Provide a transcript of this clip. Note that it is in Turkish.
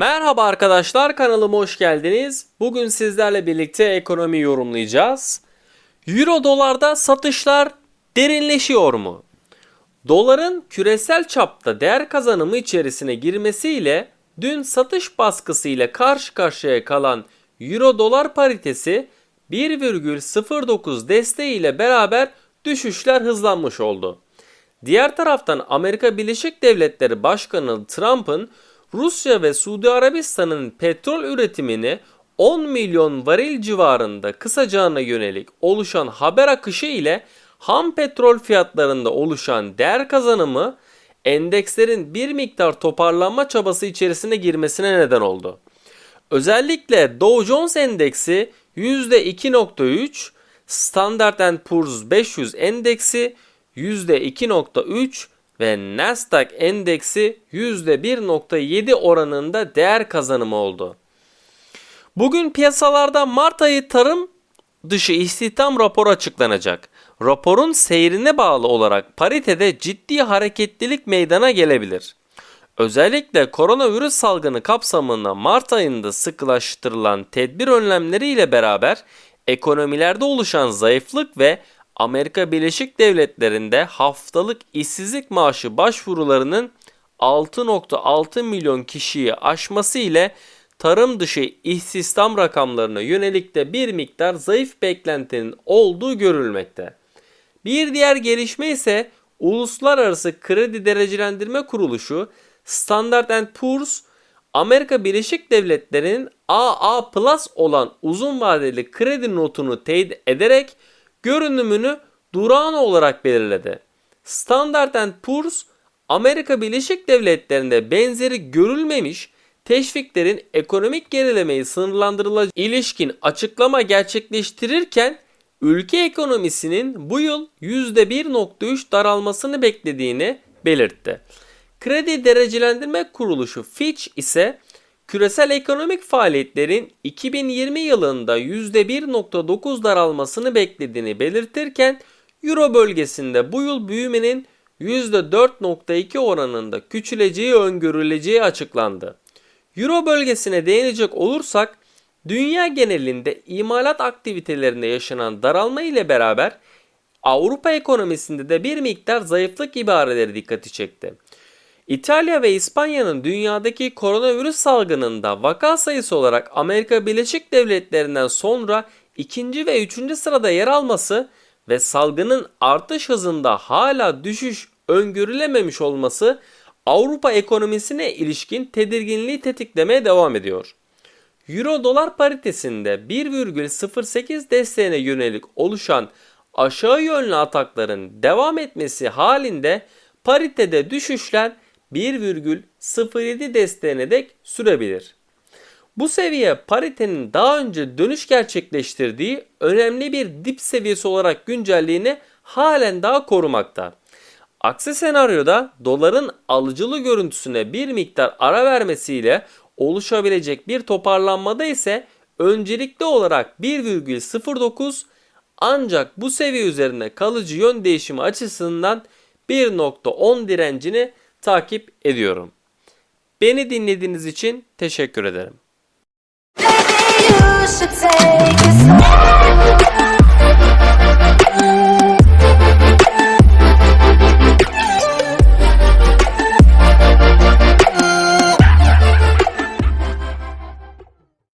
Merhaba arkadaşlar kanalıma hoş geldiniz. Bugün sizlerle birlikte ekonomi yorumlayacağız. Euro dolarda satışlar derinleşiyor mu? Doların küresel çapta değer kazanımı içerisine girmesiyle dün satış baskısı ile karşı karşıya kalan Euro dolar paritesi 1,09 desteğiyle beraber düşüşler hızlanmış oldu. Diğer taraftan Amerika Birleşik Devletleri Başkanı Trump'ın Rusya ve Suudi Arabistan'ın petrol üretimini 10 milyon varil civarında kısacağına yönelik oluşan haber akışı ile ham petrol fiyatlarında oluşan değer kazanımı endekslerin bir miktar toparlanma çabası içerisine girmesine neden oldu. Özellikle Dow Jones endeksi %2.3, Standard Poor's 500 endeksi %2.3 ve Nasdaq endeksi %1.7 oranında değer kazanımı oldu. Bugün piyasalarda Mart ayı tarım dışı istihdam raporu açıklanacak. Raporun seyrine bağlı olarak paritede ciddi hareketlilik meydana gelebilir. Özellikle koronavirüs salgını kapsamında Mart ayında sıkılaştırılan tedbir önlemleriyle beraber ekonomilerde oluşan zayıflık ve Amerika Birleşik Devletleri'nde haftalık işsizlik maaşı başvurularının 6.6 milyon kişiyi aşması ile tarım dışı istihdam rakamlarına yönelik de bir miktar zayıf beklentinin olduğu görülmekte. Bir diğer gelişme ise Uluslararası Kredi Derecelendirme Kuruluşu Standard Poor's Amerika Birleşik Devletleri'nin AA Plus olan uzun vadeli kredi notunu teyit ederek görünümünü durağan olarak belirledi. Standard Poor's Amerika Birleşik Devletleri'nde benzeri görülmemiş teşviklerin ekonomik gerilemeyi sınırlandırılacağı ilişkin açıklama gerçekleştirirken ülke ekonomisinin bu yıl %1.3 daralmasını beklediğini belirtti. Kredi Derecelendirme Kuruluşu Fitch ise küresel ekonomik faaliyetlerin 2020 yılında %1.9 daralmasını beklediğini belirtirken Euro bölgesinde bu yıl büyümenin %4.2 oranında küçüleceği öngörüleceği açıklandı. Euro bölgesine değinecek olursak dünya genelinde imalat aktivitelerinde yaşanan daralma ile beraber Avrupa ekonomisinde de bir miktar zayıflık ibareleri dikkati çekti. İtalya ve İspanya'nın dünyadaki koronavirüs salgınında vaka sayısı olarak Amerika Birleşik Devletleri'nden sonra ikinci ve üçüncü sırada yer alması ve salgının artış hızında hala düşüş öngörülememiş olması Avrupa ekonomisine ilişkin tedirginliği tetiklemeye devam ediyor. Euro dolar paritesinde 1,08 desteğine yönelik oluşan aşağı yönlü atakların devam etmesi halinde paritede düşüşler 1,07 desteğine dek sürebilir. Bu seviye paritenin daha önce dönüş gerçekleştirdiği önemli bir dip seviyesi olarak güncelliğini halen daha korumakta. Aksi senaryoda doların alıcılı görüntüsüne bir miktar ara vermesiyle oluşabilecek bir toparlanmada ise öncelikli olarak 1,09 ancak bu seviye üzerinde kalıcı yön değişimi açısından 1.10 direncini takip ediyorum. Beni dinlediğiniz için teşekkür ederim.